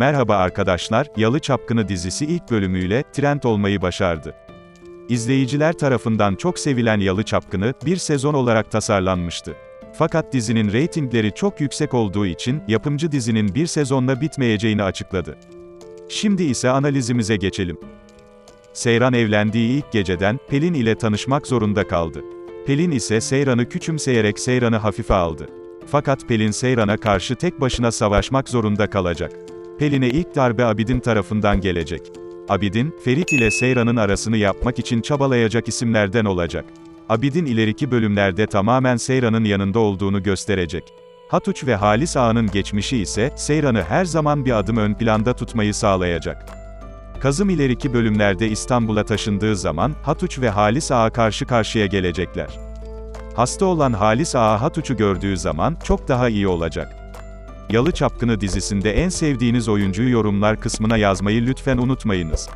Merhaba arkadaşlar, Yalı Çapkını dizisi ilk bölümüyle trend olmayı başardı. İzleyiciler tarafından çok sevilen Yalı Çapkını, bir sezon olarak tasarlanmıştı. Fakat dizinin reytingleri çok yüksek olduğu için, yapımcı dizinin bir sezonla bitmeyeceğini açıkladı. Şimdi ise analizimize geçelim. Seyran evlendiği ilk geceden, Pelin ile tanışmak zorunda kaldı. Pelin ise Seyran'ı küçümseyerek Seyran'ı hafife aldı. Fakat Pelin Seyran'a karşı tek başına savaşmak zorunda kalacak. Pelin'e ilk darbe Abidin tarafından gelecek. Abidin, Ferit ile Seyran'ın arasını yapmak için çabalayacak isimlerden olacak. Abidin ileriki bölümlerde tamamen Seyran'ın yanında olduğunu gösterecek. Hatuç ve Halis Ağa'nın geçmişi ise, Seyran'ı her zaman bir adım ön planda tutmayı sağlayacak. Kazım ileriki bölümlerde İstanbul'a taşındığı zaman, Hatuç ve Halis Ağa karşı karşıya gelecekler. Hasta olan Halis Ağa Hatuç'u gördüğü zaman, çok daha iyi olacak. Yalı Çapkını dizisinde en sevdiğiniz oyuncuyu yorumlar kısmına yazmayı lütfen unutmayınız.